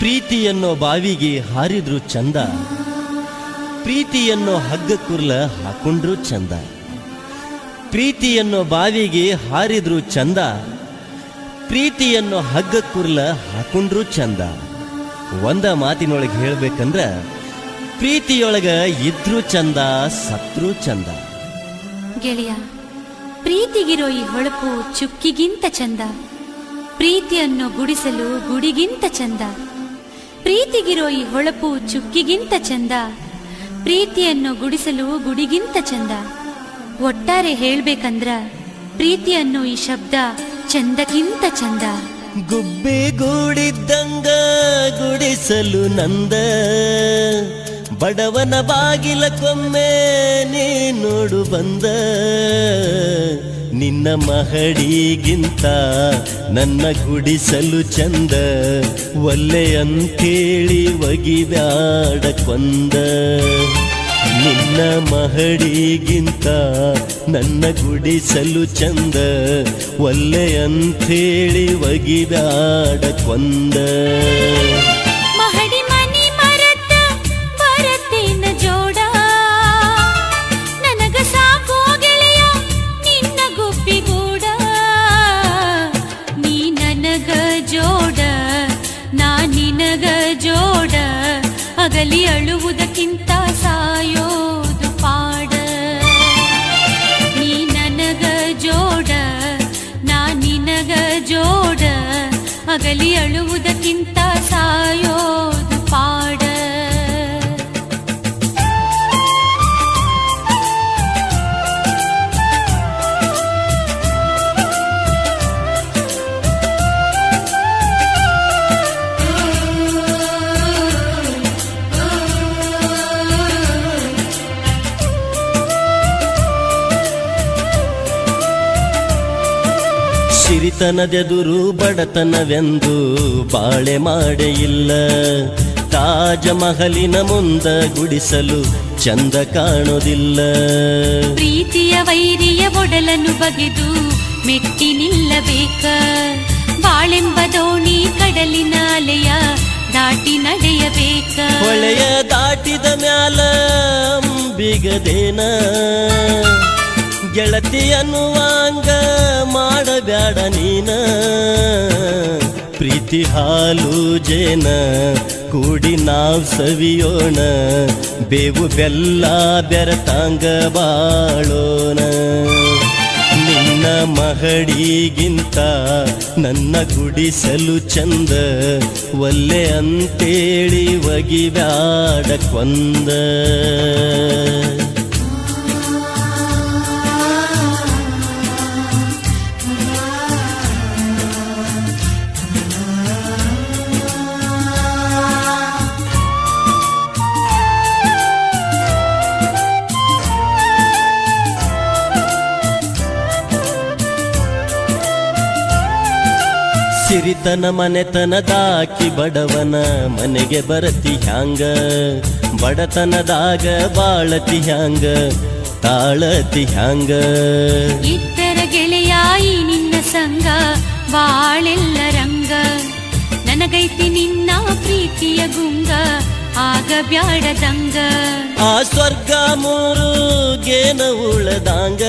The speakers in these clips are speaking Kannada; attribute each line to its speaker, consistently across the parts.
Speaker 1: ಪ್ರೀತಿಯನ್ನೋ ಬಾವಿಗೆ ಹಾರಿದ್ರು ಚಂದ. ಪ್ರೀತಿಯನ್ನೋ ಹಗ್ಗ ಕುರ್ಲ ಹಾಕೊಂಡ್ರು ಚಂದ. ಪ್ರೀತಿಯನ್ನೋ ಬಾವಿಗೆ ಹಾರಿದ್ರು ಚಂದ. ಪ್ರೀತಿಯನ್ನೋ ಹಗ್ಗ ಕುರ್ಲ ಹಾಕೊಂಡ್ರು ಚಂದ. ಒಂದ ಮಾತಿನೊಳಗೆ ಹೇಳ್ಬೇಕಂದ್ರ, ಪ್ರೀತಿಯೊಳಗ ಇದ್ರು ಚಂದ, ಸತ್ರು ಚಂದ.
Speaker 2: ಗೆಳೆಯ, ಪ್ರೀತಿಗಿರೋ ಈ ಹೊಳಪು ಚುಕ್ಕಿಗಿಂತ ಚಂದ. ಪ್ರೀತಿಯನ್ನು ಗುಡಿಸಲು ಗುಡಿಗಿಂತ ಚಂದ. ಪ್ರೀತಿಗಿರೋ ಈ ಹೊಳಪು ಚುಕ್ಕಿಗಿಂತ ಚಂದ. ಪ್ರೀತಿಯನ್ನು ಗುಡಿಸಲು ಗುಡಿಗಿಂತ ಚಂದ. ಒಟ್ಟಾರೆ ಹೇಳ್ಬೇಕಂದ್ರ ಪ್ರೀತಿಯನ್ನು ಈ ಶಬ್ದ ಚಂದಕ್ಕಿಂತ ಚಂದ.
Speaker 1: ಗುಬ್ಬಿ ಗೂಡಿದ್ದಂಗ ಗುಡಿಸಲು ನಂದ. ಬಡವನ ಬಾಗಿಲ ಕೊಮ್ಮೆ ನೀ ನೋಡು ಬಂದ. ನಿನ್ನ ಮಹಡಿಗಿಂತ ನನ್ನ ಗುಡಿಸಲು ಚಂದ ಒಲ್ಲೆ ಅಂತೇಳಿ ಕೊಂದ. ನಿನ್ನ ಮಹಡಿಗಿಂತ ನನ್ನ ಗುಡಿಸಲು ಚಂದ ಒಲ್ಲೆ ಅಂಥೇಳಿ ಕೊಂದ.
Speaker 2: ಅಳುವುದಕ್ಕಿಂತ ಸಾಯೋದು ಪಾಡ. ನೀ ನನಗ ಜೋಡ ನಾ ನಿನಗ ಜೋಡ ಅಗಲಿ ಅಳುವುದಕ್ಕಿಂತ ಸಾಯೋದು
Speaker 1: ಸಿರಿತನದೆದುರು ಬಡತನವೆಂದು ಬಾಳೆ ಮಾಡೆಯಿಲ್ಲ ತಾಜಮಹಲಿನ ತಾಜ ಮಹಲಿನ ಮುಂದ ಗುಡಿಸಲು ಚಂದ ಕಾಣೋದಿಲ್ಲ.
Speaker 2: ಪ್ರೀತಿಯ ವೈರಿಯ ಒಡಲನ್ನು ಬಗೆದು ಮೆಟ್ಟಿ ನಿಲ್ಲಬೇಕ. ಬಾಳೆಂಬ ದೋಣಿ ಕಡಲಿನ ಅಲೆಯ ದಾಟಿ ನಡೆಯಬೇಕ.
Speaker 1: ಹೊಳೆಯ ದಾಟಿದ ಮ್ಯಾಲ ಅಂಬಿಗದೇನ. ಗೆಳತಿ ಅನ್ನುವಾಂಗ ಮಾಡಬ್ಯಾಡ ನೀನ. ಪ್ರೀತಿ ಹಾಲು ಜೇನ, ಕೂಡಿ ನಾವು ಸವಿಯೋಣ. ಬೇವು ಬೆಲ್ಲ ಬೆರತಾಂಗ ಬಾಳೋಣ. ನಿನ್ನ ಮಹಡಿಗಿಂತ ನನ್ನ ಗುಡಿಸಲು ಚಂದ, ಒಲ್ಲೆ ಅಂತೇಳಿ ಒಗಿಬ್ಯಾಡ ಕೊಂದ. ಸಿರಿತನ ಮನೆತನದಾಕಿ ಬಡವನ ಮನೆಗೆ ಬರತಿ ಹ್ಯಾಂಗ? ಬಡತನದಾಗ ಬಾಳತಿ ಹ್ಯಾಂಗ? ತಾಳತಿ ಹ್ಯಾಂಗ?
Speaker 2: ಇತ್ತರ ಗೆಳೆಯಾಯಿ ನಿನ್ನ ಸಂಗ ಬಾಳೆಲ್ಲ ರಂಗ. ನನಗೈತಿ ನಿನ್ನ ಪ್ರೀತಿಯ ಗುಂಗ ಆಗ ಬ್ಯಾಡದಂಗ
Speaker 1: ಆ ಸ್ವರ್ಗ ಮೂರು ಗೇನ ಉಳದಾಂಗ.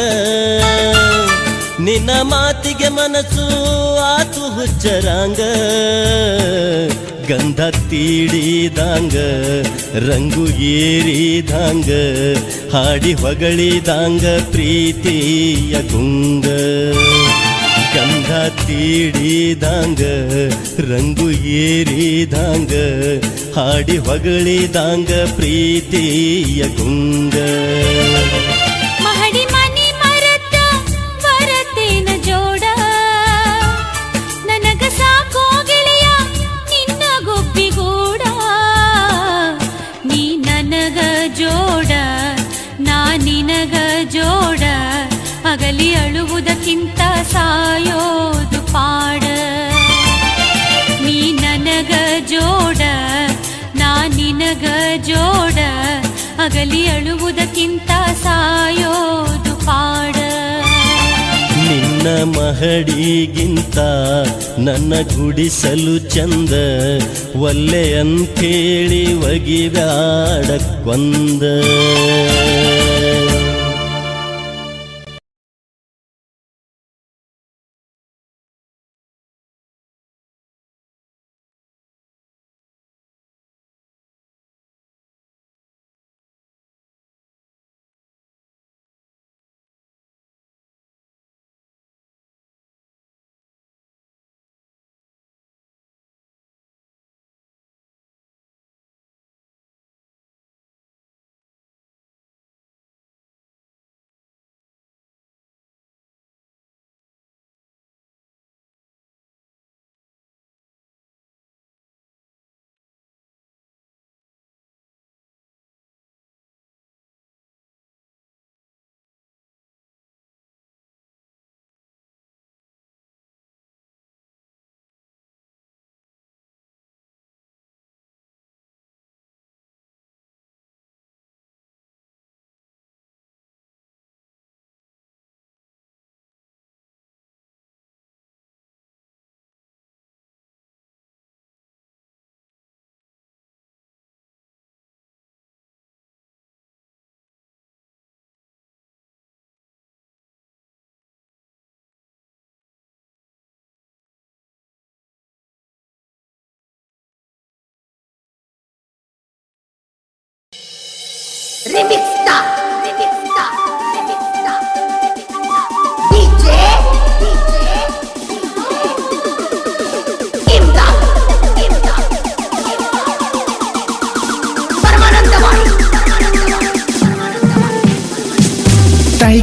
Speaker 1: ನಿನ್ನ ಮಾತಿಗೆ ಮನಸ್ಸು ಆತು ಹುಚ್ಚರಾಂಗ ಗಂಧ ತೀಡಿದಾಂಗ ರಂಗು ಏರಿದಾಂಗ ಹಾಡಿ ಹೊಗಳಿದಾಂಗ ಪ್ರೀತಿಯ ಗುಂಗ ಗಂಧ ತೀಡಿದಾಂಗ ರಂಗು ಏರಿದಾಂಗ ಹಾಡಿ ಹೊಗಳಿದಾಂಗ ಪ್ರೀತಿಯ ಗುಂಗ
Speaker 2: ಜೋಡ, ನಾ ನಿನಗ ಜೋಡ ಅಗಲಿ ಅಳುವುದಕ್ಕಿಂತ ಸಾಯೋದು ಪಾಡ. ನೀ ನನಗ ಜೋಡ, ನಾ ನಿನಗ ಜೋಡ ಅಗಲಿ ಅಳುವುದಕ್ಕಿಂತ ಸಾಯೋದು
Speaker 1: ನಿನ್ನ ಮಹಡಿಗಿಂತ ನನ್ನ ಗುಡಿಸಲು ಚಂದ ಒಲ್ಲೆ ಅಂತೇಳಿ ಒಗಿದಾಡಕ್ಕೊಂದ. ಕೊಂದ
Speaker 3: リミックス
Speaker 4: だ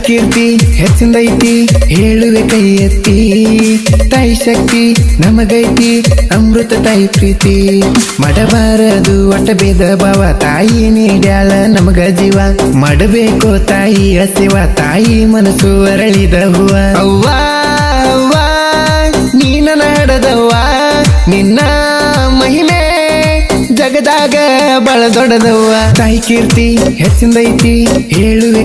Speaker 4: ಕೀರ್ತಿ ಹೆಚ್ಚಿಂದೈತಿ ಹೇಳುವೆ ಕೈ ಎತ್ತಿ. ತಾಯಿ ಶಕ್ತಿ ನಮಗೈತಿ, ಅಮೃತ ತಾಯಿ ಪ್ರೀತಿ. ಮಡಬಾರದು ಒಟ್ಟ ಬೇದ ಭಾವ, ತಾಯಿ ನೀಡ್ಯಾಳ ನಮಗ ಜೀವ. ಮಾಡಬೇಕು ತಾಯಿ ಹಸಿವ ತಾಯಿ ಮನಸ್ಸು ಅರಳಿದ ಹೂವ ಅವ್ವ, ನೀನ ನಾಡದವ್ವ. ನಿನ್ನ ಮಹಿಮೆ ಜಗದಾಗ ಬಳ ದೊಡ್ಡದವ್ವ ತಾಯಿ ಕೀರ್ತಿ ಹೆಚ್ಚಿಂದೈತಿ ಹೇಳುವೆ